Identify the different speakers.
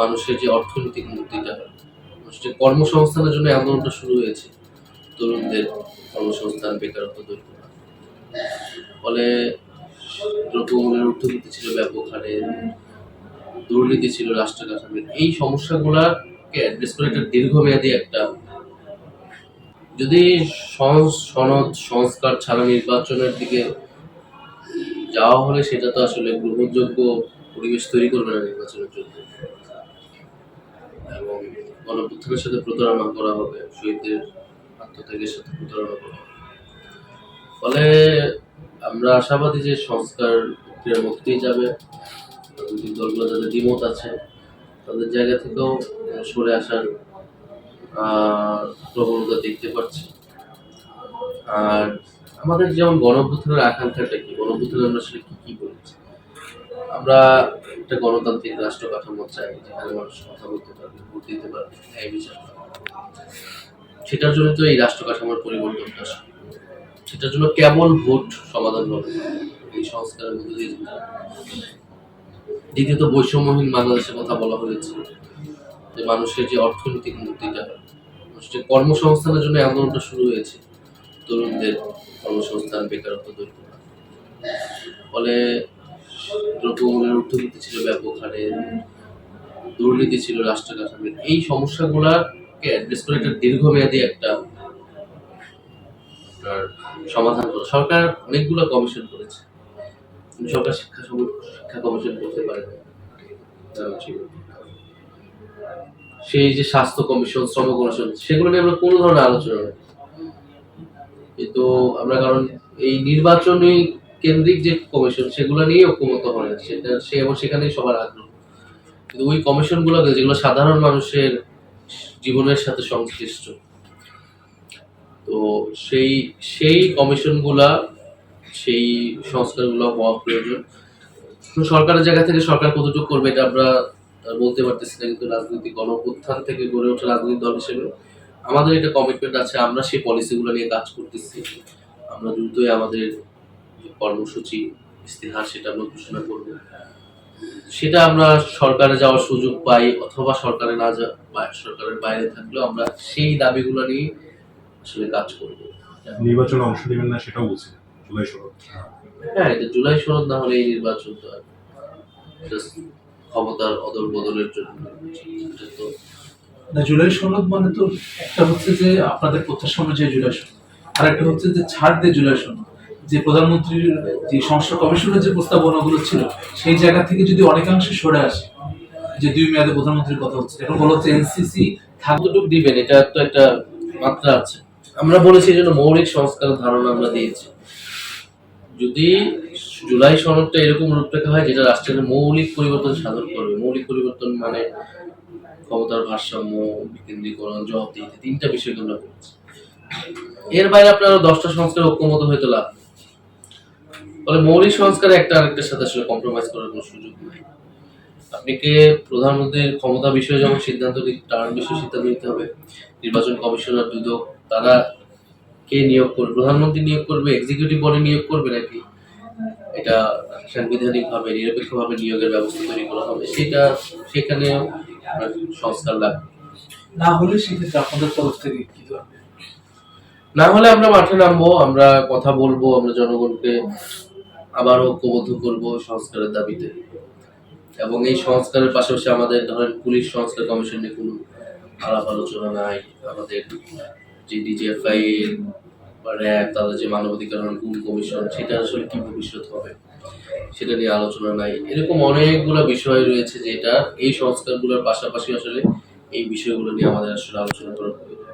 Speaker 1: মানুষের যে অর্থনৈতিক মুক্তিটা, মানুষের কর্মসংস্থানের জন্য আন্দোলনটা শুরু হয়েছে। তরুণদের কর্মসংস্থান, বেকারত্ব দূর করা ফলে দ্রব্যমূল্যের ঊর্ধ্বগতি ছিল ব্যাপক হারে, দুর্নীতি ছিল রাষ্ট্র কাঠামোর এই সমস্যাগুলোকে অ্যাড্রেস করে একটা দীর্ঘমেয়াদী একটা যদি সনদ, সংস্কার ছাড়া নির্বাচনের দিকে যাওয়া হলে সেটা তো আসলে গ্রহণযোগ্য পরিবেশ তৈরি করবে না নির্বাচনের জন্য। এবং গণপুত্রের সাথে প্রতারণা করা হবে, শহীদদের আত্মত্যাগের সাথে প্রতারণা করা হবে। ফলে আমরা আশাবাদী যে সংস্কার প্রক্রিয়ার মধ্যেই যাবে। রাজনৈতিক দলগুলো যাদের দ্বিমত আছে, তাদের জায়গা থেকেও সরে আসার প্রবণতা দেখতে পাচ্ছি। আর আমাদের যেমন গণঅভ্যুত্থানের আকাঙ্ক্ষাটা কি গণঅভ্যুত্থানে আমরা আসলে কি কি বলেছি? আমরা একটা গণতান্ত্রিক রাষ্ট্র কাঠামো চাই, যেখানে মানুষ কথা বলতে পারবে, ভোট দিতে পারবে বিচার সেটার জন্য তো এই রাষ্ট্র কাঠামোর পরিবর্তনটা আসে। সেটার জন্য কেবল ভোট সমাধান হবে? এই সংস্কারের মধ্যে দিয়ে দ্বিতীয়ত, বৈষম্যহীন বাংলাদেশের কথা বলা হয়েছে যে মানুষের যে অর্থনৈতিক মুক্তিটা, মানুষের কর্মসংস্থানের জন্য আন্দোলনটা শুরু হয়েছে, তরুণদের কর্মসংস্থান, বেকারত্ব দূর করা ফলে দ্রব্যমূল্যের ঊর্ধ্বগতি ছিল ব্যাপক হারে দুর্নীতি ছিল রাষ্ট্র কাঠামোর এই সমস্যাগুলোকে অ্যাড্রেস করে একটা দীর্ঘমেয়াদী একটা সমাধান করা সরকার অনেকগুলো কমিশন করেছে। সরকার শিক্ষা শিক্ষা কমিশন করতে পারে। সেই যে স্বাস্থ্য কমিশন শ্রম কমিশন সেগুলো নিয়ে আমরা কোনো ধরনের আলোচনা নেই। কিন্তু আমরা কারণ এই নির্বাচনী কেন্দ্রিক যে কমিশন, সেগুলো নিয়ে ঐক্যমত হয়। সেটা, সে এবং সেখানেই সবার আগ্রহ। কিন্তু ওই কমিশনগুলো যেগুলো সাধারণ মানুষের জীবনের সাথে সংশ্লিষ্ট। তো সেই সেই কমিশনগুলা, সেই সংস্কারগুলো হওয়া প্রয়োজন। সরকারের জায়গা থেকে সরকার কতটুকু করবে এটা আমরা বলতে পারতেছি না, কিন্তু রাজনৈতিক গণ উত্থান থেকে গড়ে ওঠা রাজনৈতিক দল হিসেবে। আমাদের এটা কমিটমেন্ট আছে, আমরা সেই পলিসিগুলো নিয়ে কাজ করতেছি। আমরা দ্রুতই আমাদের কর্মসূচি ইস্তেহার সেটা আমরা ঘোষণা করব। সেটা আমরা সরকারে যাওয়ার সুযোগ পাই অথবা সরকারে না যা সরকারের বাইরে থাকলেও আমরা সেই দাবিগুলো নিয়ে আসলে কাজ করব।
Speaker 2: নির্বাচনে অংশ নেবেন না সেটাও বলছি জুলাই শরৎ
Speaker 1: হ্যাঁ এটা জুলাই সনদ না হলে এই নির্বাচন তো আর ক্ষমতার অদল বদলের জন্য। তো
Speaker 3: না জুলাই সনদ মানে তো একটা হচ্ছে যে আপনাদের প্রত্যাশা অনুযায়ী জুলাই সনদ আর একটা হচ্ছে যে ছাড় দিয়ে জুলাই সনদ যে প্রধানমন্ত্রীর যে সংস্কার কমিশনের যে প্রস্তাবনাগুলো ছিল সেই জায়গা থেকে যদি অনেকাংশে সরে আসে যে দুই মেয়াদে প্রধানমন্ত্রীর কথা হচ্ছে এখন বলা হচ্ছে এনসিসি
Speaker 1: কতটুকু দিবেন এটা তো একটা মাত্রা আছে আমরা বলেছি এই জন্য মৌলিক সংস্কার ধারণা আমরা দিয়েছি যদি জুলাই সনদটা এরকম রূপরেখা হয় যেটা রাষ্ট্রের মৌলিক পরিবর্তন সাধন করবে মৌলিক পরিবর্তন মানে ক্ষমতার ভারসাম্য বিকেন্দ্রীকরণ জবাবদিহিতে তিনটা বিষয় আমরা বলেছি এর বাইরে আপনার দশটা সংস্কার ঐক্যমত হয়তো লাভ। ফলে মৌলিক সংস্কারে একটা আরেকটার সাথে আসলে কম্প্রোমাইজ করার কোনো সুযোগ নাই। আপনাকে প্রধানমন্ত্রীর ক্ষমতা বিষয়ে যখন সিদ্ধান্ত নিতে টার্ম বিষয়ে সিদ্ধান্ত নিতে হবে, নির্বাচন কমিশনার দুদক তারা কে নিয়োগ করবে? প্রধানমন্ত্রী নিয়োগ করবে এক্সিকিউটিভ বডি নিয়োগ করবে নাকি? এটা সাংবিধানিক ভাবে নিরপেক্ষ নিয়োগের ব্যবস্থা তৈরি করা হবে। সেটা সেখানে আপনার সংস্কার লাগবে।
Speaker 3: না হলে সেক্ষেত্রে আপনাদের তরফ থেকে কি ধরনের
Speaker 1: না হলে আমরা মাঠে নামবো, আমরা কথা বলব, আমরা জনগণকে আবার ঐক্যবদ্ধ করব সংস্কারের দাবিতে। এবং এই সংস্কারের পাশাপাশি আমাদের ধরেন পুলিশ সংস্কার কমিশন নিয়ে কোনো আলাপ আলোচনা নাই। আমাদের যে ডিজিএফআই র্যাব, তাদের যে মানবাধিকার গুণ কমিশন, সেটা আসলে কি ভবিষ্যৎ হবে, সেটা নিয়ে আলোচনা নাই। এরকম অনেকগুলো বিষয় রয়েছে যেটা এই সংস্কারগুলোর পাশাপাশি আসলে এই বিষয়গুলো নিয়ে আমাদের আসলে আলোচনা করা প্রয়োজন.